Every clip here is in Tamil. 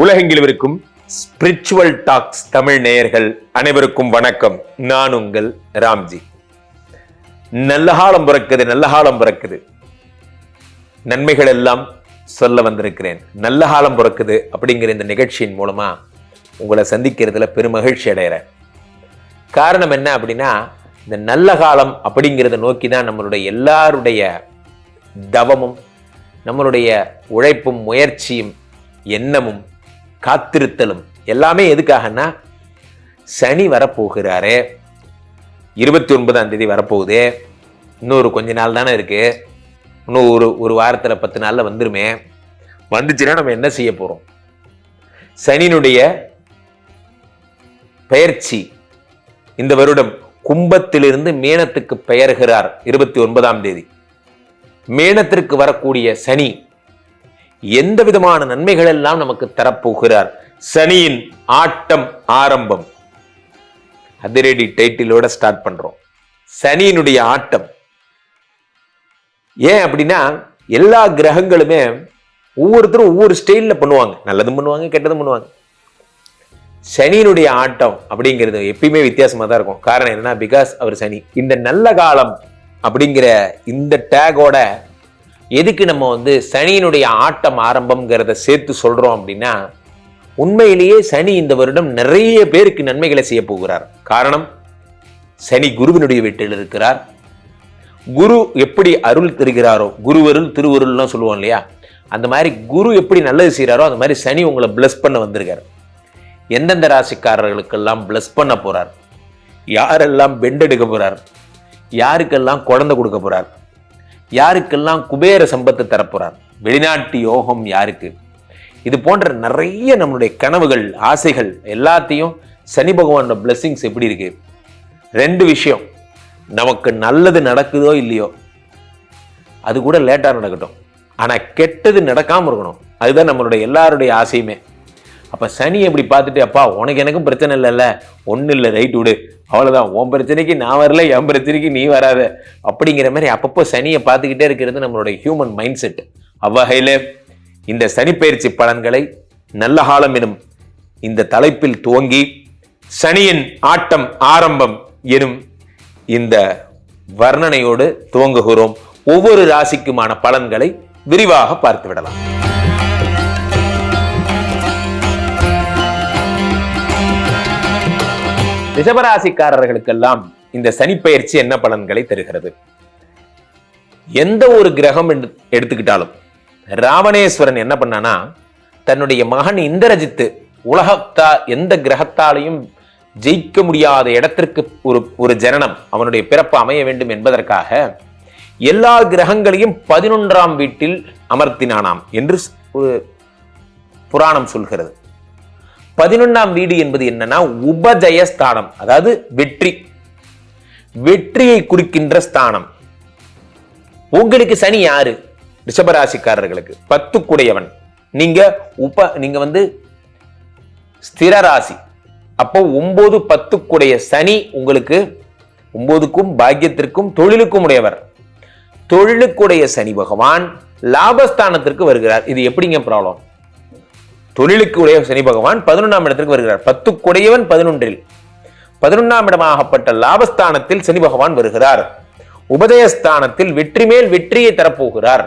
உலகெங்கில் இருக்கும் ஸ்பிரிச்சுவல் டாக்ஸ் தமிழ் நேயர்கள் அனைவருக்கும் வணக்கம். நான் உங்கள் ராம்ஜி. நல்ல காலம் பிறக்குது நல்ல காலம் பிறக்குது. நன்மைகள் எல்லாம் சொல்ல வந்திருக்கிறேன். நல்ல காலம் பிறக்குது அப்படிங்கிற இந்த நிகழ்ச்சியின் மூலமா உங்களை சந்திக்கிறதுல பெருமகிழ்ச்சி அடைகிறேன். காரணம் என்ன அப்படின்னா இந்த நல்ல காலம் அப்படிங்கிறத நோக்கி தான் நம்மளுடைய எல்லாருடைய தவமும் நம்மளுடைய உழைப்பும் முயற்சியும் எண்ணமும் காத்திருத்தலும். எல்லாமே எதுக்காகன்னா சனி வரப்போகிறாரு. இருபத்தி ஒன்பதாம் தேதி வரப்போகுது. இன்னொரு கொஞ்ச நாள் தானே இருக்கு. இன்னும் ஒரு ஒரு வாரத்தில் பத்து நாளில் வந்துருமே. வந்துச்சுன்னா நம்ம என்ன செய்ய போகிறோம் சனியினுடைய பெயர்ச்சி இந்த வருடம் கும்பத்திலிருந்து மேனத்துக்கு பெயர்கிறார் இருபத்தி ஒன்பதாம் தேதி. மேனத்திற்கு வரக்கூடிய சனி எந்த விதமான நன்மைகள் எல்லாம் நமக்கு தரப்போகிறார்? சனியின் ஆட்டம் ஆரம்பம். அதிரடி டைட்டிலோட ஸ்டார்ட் பண்றோம். சனியினுடைய ஆட்டம். ஏன் அப்படின்னா எல்லா கிரகங்களுமே ஒவ்வொருத்தரும் ஒவ்வொரு ஸ்டைலில் பண்ணுவாங்க. நல்லதும் பண்ணுவாங்க கெட்டதும் பண்ணுவாங்க. சனியினுடைய ஆட்டம் அப்படிங்கிறது எப்பயுமே வித்தியாசமாக தான் இருக்கும். காரணம் என்னன்னா பிகாஸ் அவர் சனி. இந்த நல்ல காலம் அப்படிங்கிற இந்த டேகோட எதுக்கு நம்ம வந்து சனியினுடைய ஆட்டம் ஆரம்பம்ங்கிறத சேர்த்து சொல்கிறோம் அப்படின்னா உண்மையிலேயே சனி இந்த வருடம் நிறைய பேருக்கு நன்மைகளை செய்ய போகிறார். காரணம் சனி குருவினுடைய வீட்டில் இருக்கிறார். குரு எப்படி அருள் தருகிறாரோ குருவருள் திருவருள்லாம் சொல்லுவோம் இல்லையா? அந்த மாதிரி குரு எப்படி நல்லது செய்கிறாரோ அந்த மாதிரி சனி உங்களை பிளஸ் பண்ண வந்திருக்கார். எந்தெந்த ராசிக்காரர்களுக்கெல்லாம் பிளஸ் பண்ண போகிறார் யாரெல்லாம் பெண்டெடுக்க போகிறார் யாருக்கெல்லாம் குழந்தை கொடுக்க போகிறார் யாருக்கெல்லாம் குபேர சம்பத்து தரப்போறார்? வெளிநாட்டு யோகம் யாருக்கு? இது போன்ற நிறைய நம்மளுடைய கனவுகள் ஆசைகள் எல்லாத்தையும் சனி பகவானோட பிளெஸிங்ஸ் எப்படி இருக்கு? ரெண்டு விஷயம். நமக்கு நல்லது நடக்குதோ இல்லையோ? அது கூட லேட்டாக நடக்கட்டும். ஆனால் கெட்டது நடக்காமல் இருக்கணும். அதுதான் நம்மளுடைய எல்லாருடைய ஆசையுமே. அப்போ சனி எப்படி பார்த்துட்டு அப்பா உனக்கு எனக்கும் பிரச்சனை இல்லைல்ல. ஒன்றும் இல்லை. ரைட் விடு. அவ்வளோதான் உன் பிரச்சனைக்கு நான் வரல என் பிரச்சனைக்கு நீ வராத. அப்படிங்கிற மாதிரி அப்பப்போ சனியை பார்த்துக்கிட்டே இருக்கிறது நம்மளுடைய ஹியூமன் மைண்ட் செட் அவ்வகையில் இந்த சனிப்பெயர்ச்சி பலன்களை நல்ல காலம் எனும் இந்த தலைப்பில் துவங்கி சனியின் ஆட்டம் ஆரம்பம் எனும் இந்த வர்ணனையோடு துவங்குகிறோம். ஒவ்வொரு ராசிக்குமான பலன்களை விரிவாக பார்த்து விடலாம் ரிஷபராசிக்காரர்களுக்கெல்லாம் இந்த சனிப்பெயர்ச்சி என்ன பலன்களை தருகிறது? எந்த ஒரு கிரகம் எடுத்துக்கிட்டாலும் ராவணேஸ்வரன் என்ன பண்ணானா தன்னுடைய மகன் இந்திரஜித்து உலகத்தா எந்த கிரகத்தாலையும் ஜெயிக்க முடியாத இடத்திற்கு ஒரு ஒரு ஜனனம் அவனுடைய பிறப்பு அமைய வேண்டும் என்பதற்காக எல்லா கிரகங்களையும் பதினொன்றாம் வீட்டில் அமர்த்தினானாம் என்று ஒரு புராணம் சொல்கிறது. பதினொன்றாம் வீடு என்பது என்னன்னா உபஜய ஸ்தானம் அதாவது வெற்றி. வெற்றியை குறிக்கின்ற ஸ்தானம். உங்களுக்கு சனி யாரு? ரிஷபராசிக்காரர்களுக்கு. பத்து குடையவன் நீங்க உப நீங்க வந்து ஸ்திர ராசி. அப்போ ஒன்பது பத்துக்குடைய சனி உங்களுக்கு ஒன்பதுக்கும் பாக்கியத்திற்கும் தொழிலுக்கும் உடையவர். தொழிலுக்குடைய சனி பகவான் லாபஸ்தானத்திற்கு வருகிறார். இது எப்படிங்க ப்ராப்ளம் தொழிலுக்கு உடைய சனி பகவான் பதினொன்றாம் இடத்திற்கு வருகிறார். பத்து குடையவன் பதினொன்றில். பதினொன்றாம் இடமாகப்பட்ட லாபஸ்தானத்தில் சனி பகவான் வருகிறார். உபதயஸ்தானத்தில் வெற்றி மேல் வெற்றியை தரப்போகிறார்.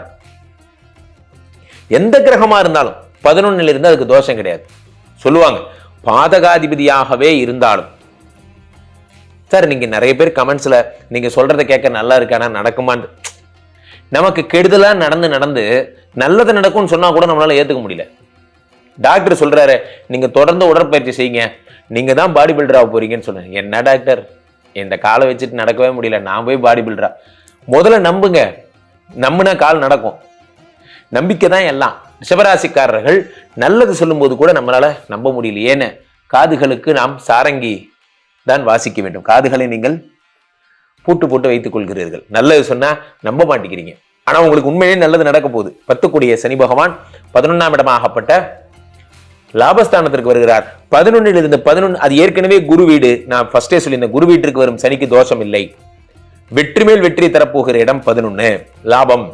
எந்த கிரகமா இருந்தாலும் பதினொன்னில் இருந்து அதுக்கு தோஷம் கிடையாது. சொல்லுவாங்க பாதகாதிபதியாகவே இருந்தாலும். சார் நீங்க நிறைய பேர் கமெண்ட்ஸ்ல நீங்க சொல்றதை கேட்க நல்லா இருக்கானா நடக்குமான்னு. நமக்கு கெடுதலா நடந்து நடந்து நல்லது நடக்கும்னு சொன்னா கூட நம்மளால ஏத்துக்க முடியல. டாக்டர் சொல்கிறாரு நீங்கள் தொடர்ந்து உடற்பயிற்சி செய்யுங்க. நீங்கள் தான் பாடி பில்டர் ஆக போகிறீங்கன்னு சொன்னேன் என்ன டாக்டர்? இந்த காலை வச்சுட்டு நடக்கவே முடியல. நான் போய் பாடி பில்டரா முதல்ல நம்புங்க. நம்பினா கால் நடக்கும். நம்பிக்கை தான் எல்லாம். சிவராசிக்காரர்கள் நல்லது சொல்லும்போது கூட நம்மளால் நம்ப முடியல. ஏன்னு? காதுகளுக்கு நாம் சாரங்கி தான் வாசிக்க வேண்டும். காதுகளை நீங்கள் பூட்டு போட்டு வைத்துக் கொள்கிறீர்கள். நல்லது சொன்னால் நம்ப மாட்டேங்கிறீங்க. ஆனால் உங்களுக்கு உண்மையிலேயே நல்லது நடக்க போகுது. பத்துக்குடிய சனி பகவான் பதினொன்றாம் இடமாகப்பட்ட லாபஸ்தானத்திற்கு வருகிறார். பதினொன்னில் இருந்து பதினொன்று அது ஏற்கனவே குரு வீடு. நான் ஃபர்ஸ்டே சொல்லியிருந்தேன் குரு வீட்டிற்கு வரும் சனிக்கு தோஷம் இல்லை வெற்றி மேல் வெற்றி தரப்போகிற இடம் பதினொன்று லாபம்.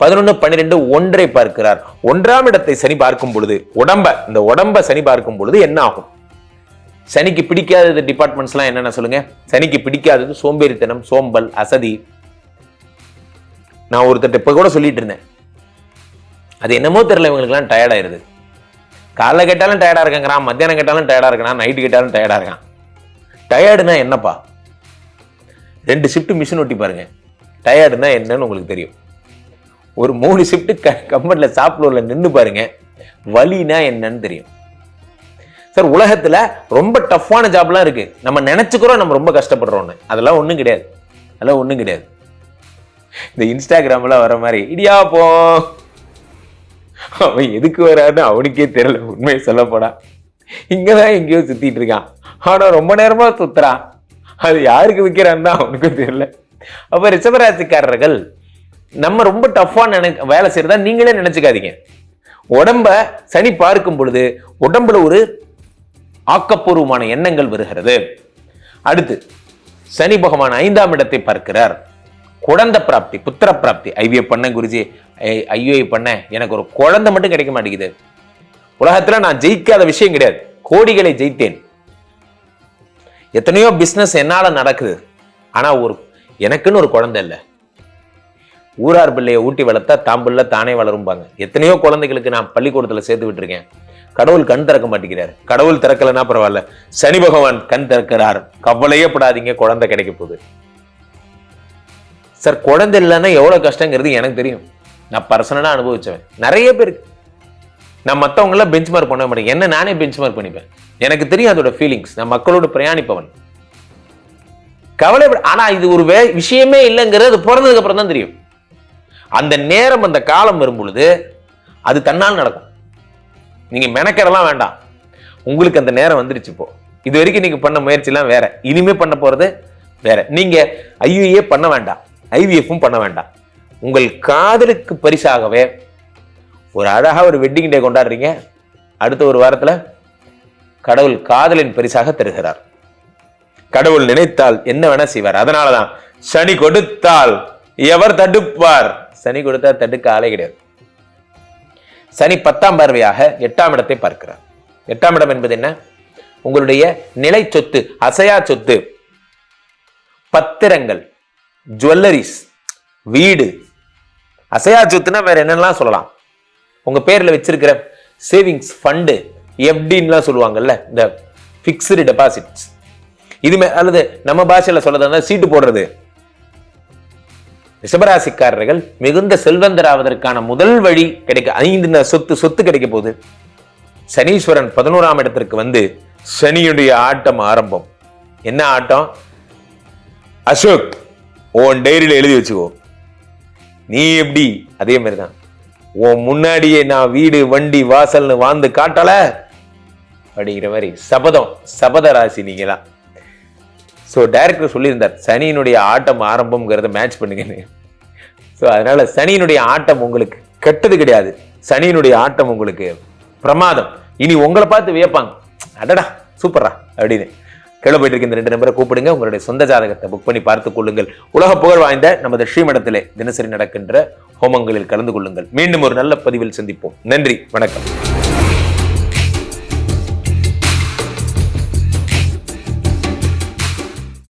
பதினொன்று பன்னிரெண்டு ஒன்றை பார்க்கிறார். ஒன்றாம் இடத்தை சனி பார்க்கும் பொழுது உடம்ப இந்த உடம்ப சனி பார்க்கும் பொழுது என்ன ஆகும்? சனிக்கு பிடிக்காதது டிபார்ட்மெண்ட்ஸ்லாம் என்னென்ன சொல்லுங்க? சனிக்கு பிடிக்காதது சோம்பேறித்தனம் சோம்பல் அசதி. நான் ஒருத்தர் இப்ப கூட சொல்லிட்டு இருந்தேன். அது என்னமோ தெரியல இவங்களுக்குலாம் டயர்ட் ஆயிருது. காலைல கேட்டாலும் டயர்டாக இருக்கங்கிறான் மத்தியானம் கேட்டாலும் டயர்டாக இருக்கான் நைட்டு கேட்டாலும் டயர்டாக இருக்கான். டயர்டுனா என்னப்பா? ரெண்டு ஷிஃப்ட் மிஷின் ஒட்டி பாருங்க. டயர்டுனா என்னன்னு உங்களுக்கு தெரியும். ஒரு மூணு ஷிஃப்ட் க கம்பெனியில் சாப்பிடுவோம்ல நின்று பாருங்க. வலினா என்னன்னு தெரியும். சார் உலகத்தில் ரொம்ப டஃப்பான ஜாப்லாம் இருக்கு. நம்ம நினச்சிக்கிறோம் நம்ம ரொம்ப கஷ்டப்படுறோன்னு அதெல்லாம் ஒன்றும் கிடையாது. அதெல்லாம் ஒன்றும் கிடையாது. இந்த இன்ஸ்டாகிராம்ல வர மாதிரி இடியா போ. அவன் எதுக்கு வரான்னு அவனுக்கே தெரியல. உண்மையை சொல்லப்படா இங்கே தான் எங்கேயோ சுற்றிட்டு இருக்கான். ஆனால் ரொம்ப நேரமாக சுற்றுறான் அது யாருக்கு விற்கிறான்னு தான் அவனுக்கும் தெரியல. அப்போ ரிஷபராசிக்காரர்கள் நம்ம ரொம்ப டஃப்பாக நினை வேலை செய்கிறதா நீங்களே நினச்சிக்காதீங்க. உடம்ப சனி பார்க்கும் பொழுது உடம்புல ஒரு ஆக்கப்பூர்வமான எண்ணங்கள் வருகிறது. அடுத்து சனி பகவான் ஐந்தாம் இடத்தை பார்க்கிறார். குழந்தை பிராப்தி புத்திர பிராப்தி. ஐவிஎஃப் பண்ண குருஜி. ஐயோஐ பண்ண. எனக்கு ஒரு குழந்தை மட்டும் கிடைக்க மாட்டேங்குது. உலகத்துல நான் ஜெயிக்காத விஷயம் கிடையாது. கோடிகளை ஜெயித்தேன். எத்தனையோ பிசினஸ் என்னால நடக்குது. ஆனா ஒரு எனக்குன்னு ஒரு குழந்தை இல்லை. ஊரார் பிள்ளையை ஊட்டி வளர்த்தா தாம்பிள்ள தானே வளரும்பாங்க. எத்தனையோ குழந்தைகளுக்கு நான் பள்ளிக்கூடத்துல சேர்த்து விட்டுருக்கேன். கடவுள் கண் திறக்க மாட்டேங்கிறார். கடவுள் திறக்கலைன்னா பரவாயில்ல. சனி பகவான் கண் திறக்கிறார். கவலையே படாதீங்க. குழந்தை கிடைக்க போகுது. சார் குழந்தை இல்லைன்னா எவ்வளோ கஷ்டங்கிறது எனக்கு தெரியும். நான் பர்சனலாக அனுபவிச்சவன். நிறைய பேருக்கு நான் மற்றவங்கள பெஞ்ச் மார்க் பண்ண மாட்டேன். என்ன நானே பெஞ்ச் மார்க் பண்ணிப்பேன். எனக்கு தெரியும் அதோட ஃபீலிங்ஸ் நான் மக்களோட பிரயாணிப்பவன். கவலை ஆனால் இது ஒரு வே விஷயமே இல்லைங்கிறது அது பிறந்ததுக்கு அப்புறம் தான் தெரியும். அந்த நேரம் அந்த காலம் வரும்பொழுது அது தன்னால் நடக்கும். நீங்கள் மெனக்கெடலாம் வேண்டாம். உங்களுக்கு அந்த நேரம் வந்துருச்சு இப்போ. இது வரைக்கும் நீங்கள் பண்ண முயற்சிலாம் வேற. இனிமே பண்ண போகிறது வேற. நீங்கள் ஐயோயே பண்ண வேண்டாம். ஐவிஎஃப்பும் பண்ண வேண்டாம். உங்கள் காதலுக்கு பரிசாகவே ஒரு அழகா ஒரு வெட்டிங் டே கொண்டாடுறீங்க. அடுத்த ஒரு வாரத்துல கடவுள் காதலின் பரிசாக தருகிறார். கடவுள் நினைத்தால் என்ன வேணா செய்வார். அதனாலதான் சனி கொடுத்தால் எவர் தடுப்பார்? சனி கொடுத்தா தடுக்க ஆளே கிடையாது. சனி பத்தாம் பார்வையாக எட்டாம் இடத்தை பார்க்கிறார். எட்டாம் இடம் என்பது என்ன? உங்களுடைய நிலை சொத்து அசையா சொத்து பத்திரங்கள். ஜுவல்லரிஸ் வீடு. அசையா சொத்துனா வேற என்னென்னலாம் சொல்லலாம்? உங்க பேர்ல வச்சிருக்கிற சேவிங்ஸ் ஃபண்டு எஃப்டின்லாம் சொல்லுவாங்கல்ல இந்த ஃபிக்ஸ்டு டெபாசிட்ஸ் இதுமே அல்லது நம்ம பாஷையில சொல்றதா சீட்டு போடுறது. ரிஷபராசிக்காரர்கள் மிகுந்த செல்வந்தராவதற்கான முதல் வழி கிடைக்க ஐந்து சொத்து சொத்து கிடைக்க போகுது. சனீஸ்வரன் பதினோராம் இடத்திற்கு வந்து சனியுடைய ஆட்டம் ஆரம்பம். என்ன ஆட்டம்? அசோக். உன் டைரியில் எழுதி வச்சுக்கோ. நீ எப்படி? அதே மாதிரி தான் உன் முன்னாடியே நான் வீடு வண்டி வாசல்னு வாழ்ந்து காட்டல அப்படிங்கிற மாதிரி. சபதம். சபத ராசி நீங்களா? ஸோ டைரக்டர் சொல்லியிருந்தார் சனியினுடைய ஆட்டம் ஆரம்பம்ங்கிறத மேட்ச் பண்ணுங்கன்னு. ஸோ அதனால சனியினுடைய ஆட்டம் உங்களுக்கு கெட்டது கிடையாது. சனியினுடைய ஆட்டம் உங்களுக்கு பிரமாதம். இனி உங்களை பார்த்து வியப்பாங்க. அடடா சூப்பரா அப்படின்னு. கீழே போயிட்டு இருக்க இந்த ரெண்டு நம்பரை கூப்பிடுங்க. உங்களுடைய சொந்த ஜாதகத்தை புக் பண்ணி பார்த்துக் கொள்ளுங்கள். உலக புகழ் வாய்ந்த நமது ஸ்ரீமடத்திலே தினசரி நடக்கின்ற ஹோமங்களில் கலந்து கொள்ளுங்கள். மீண்டும் ஒரு நல்ல பதிவில் சந்திப்போம். நன்றி. வணக்கம்.